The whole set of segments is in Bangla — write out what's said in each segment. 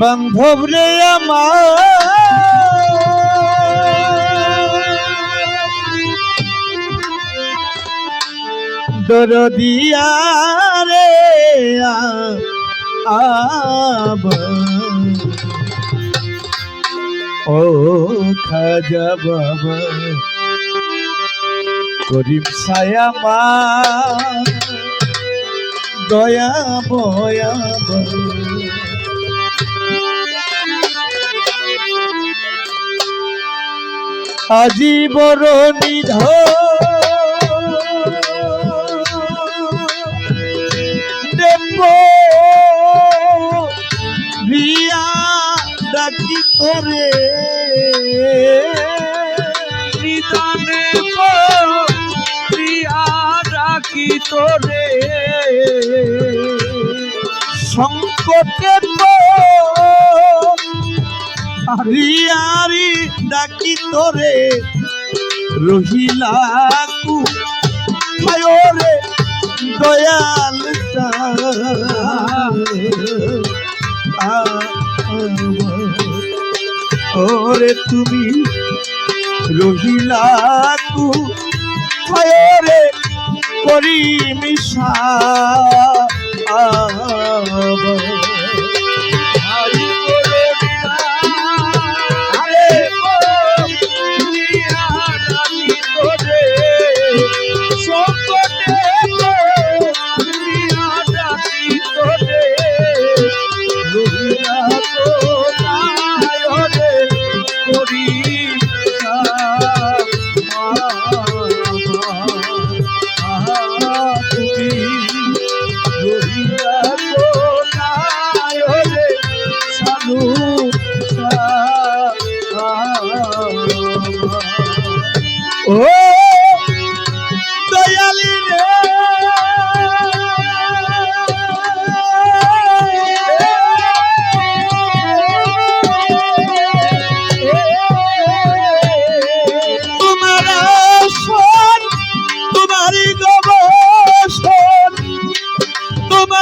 বান্ধব রে আমার। দরদিয়া রে আব। ও খাজা বাবা করিম ছায়া মা। দয়া বয়া। আজি বড় নিধ ভিয়া ডাকি তোরে নিদানে প্রিয়া রাখি তোরে। সংকটে রিয়ারি ডাকি তোরে রহিলা কু রে দয়াল ওরে তুমি রহিলা কু রে করি মিশা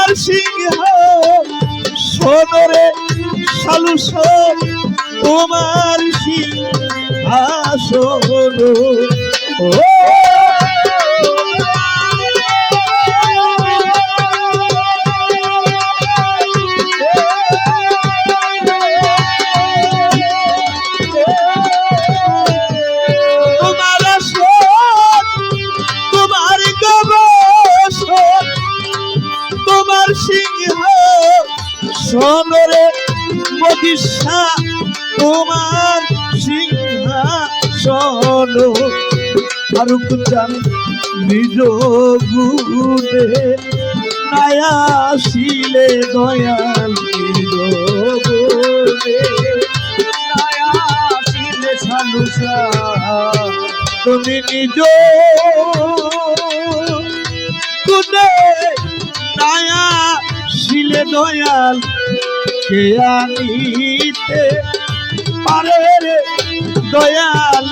তোমার সিংহ সোনরে সালুসন তোমার সিংহাসন। ও মদিসা তোমার সিংহাসন। ফারুক চান নিজ গুণে নায়াসিলে দয়াল নিজ গুণে। নায়াসিলে সালুসা তুমি নিজ গুণে নায়া শিলে দয়াল কে আনিতে পারে দয়াল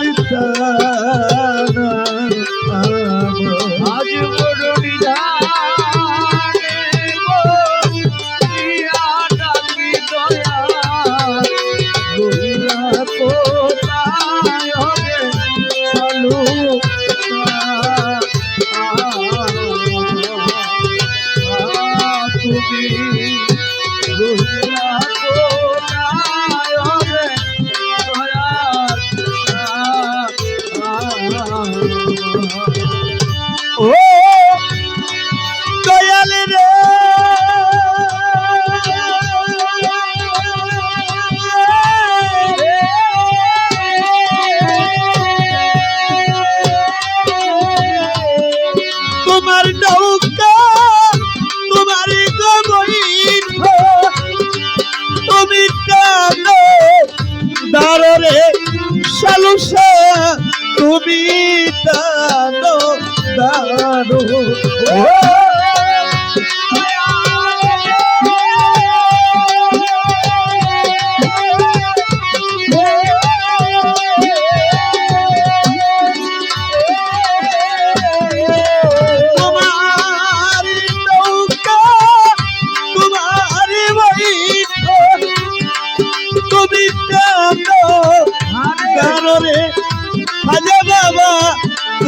ও কবিতা দারো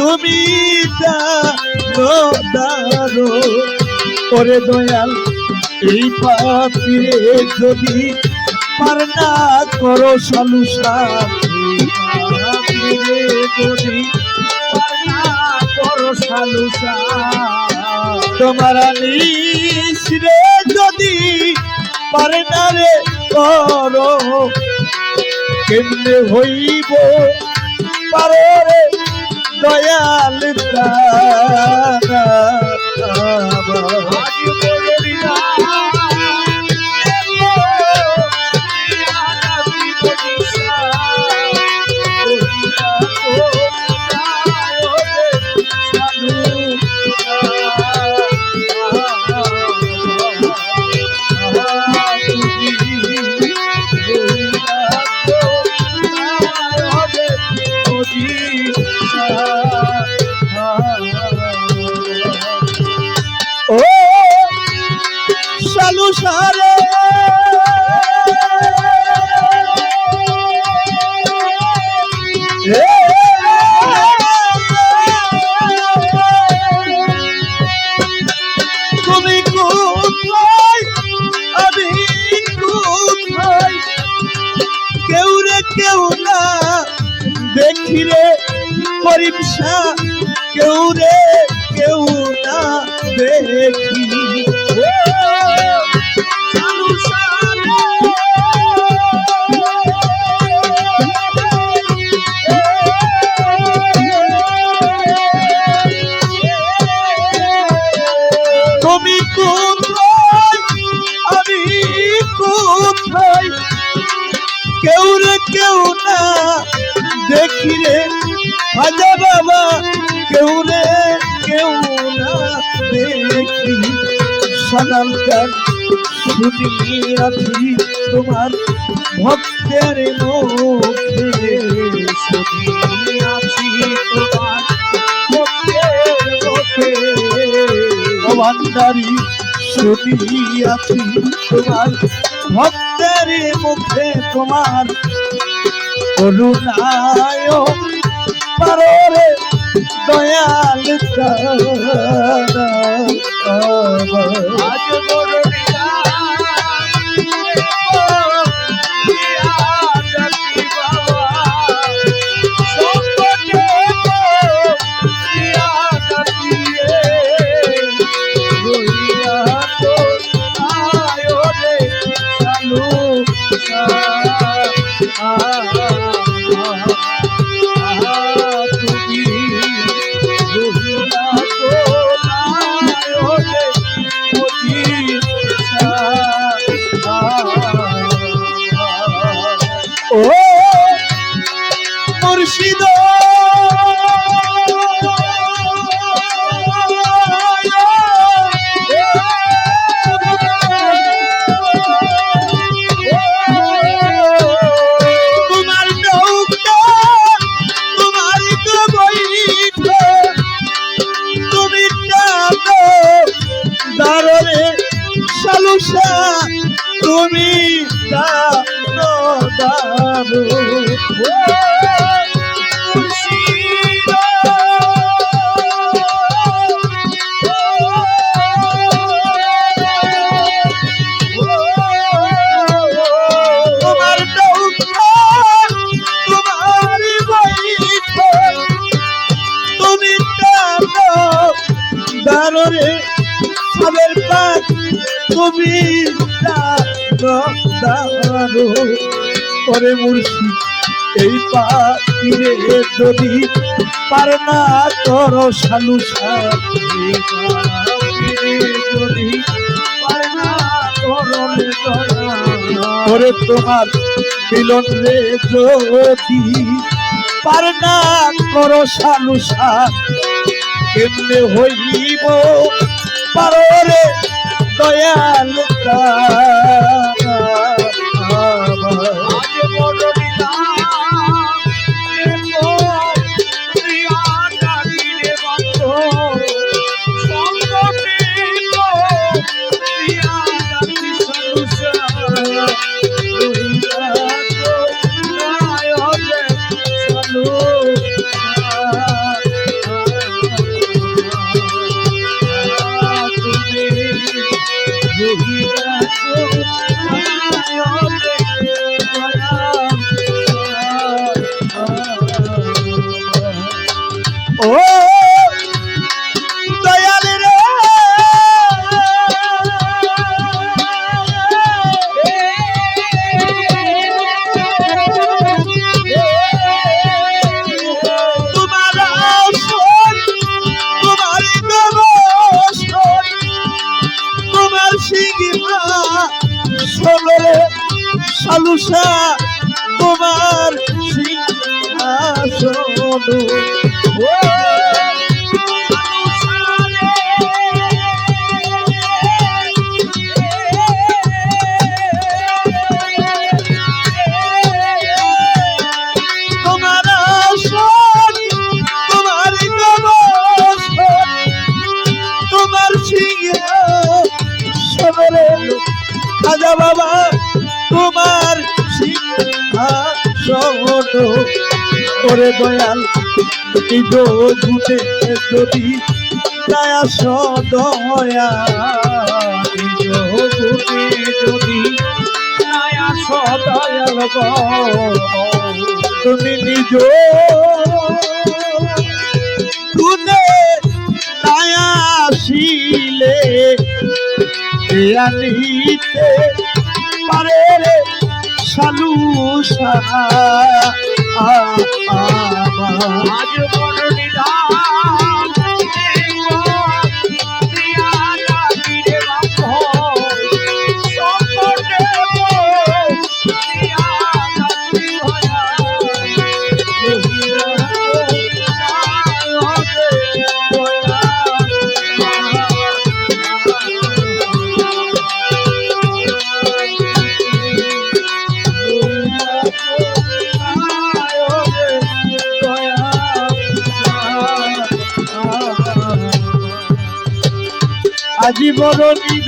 তুমি ওরে দয়াল, এই পাপিরে যদি পার না করো যদি পারনা করো সালুসা তোমার নিশ্রে যদি পারে না রে করো, কেমনে হইব পারো রে? দয়াল তারা শালু সারে তুমি কোথায় আমি কেউ রে কেউ না দেখি রে করিম শাহ কেউ রে কেউ না দেখি কেউ রে কেউ না দেখি রে হাজা বাবা, কেউ রে কেউ না দেখি। সকালকার শুনি আছি তোমার ভক্তের মুখে শুনি আছি তোমার ভান্ডারি শুনি আছি তোমার ভক্তের মুখে তোমার করুণায় পারো দয়াল আজ বড় মুর্শিদ। তুমি তুমি দানো দাররে সাবের পাক তুমি দানো দারো করে মুর্শিদ, এই পাখিরে যদি পার না করো সালু যদি দয়া। তোমার মিলন রে যদি পার না করো সালু কেমনে হইব পারে রে সিংহাসনে খাজা বাবা তোমার সিংহাসন। ওরে দয়াল নিজ জুটে যদি? দয়া সদয়া যদি? নায়া সদয়াল তুমি নিজ গুণে দয়া শিলে আনিতে পারে রে সালু সাহা আজ বড় বড় নিধ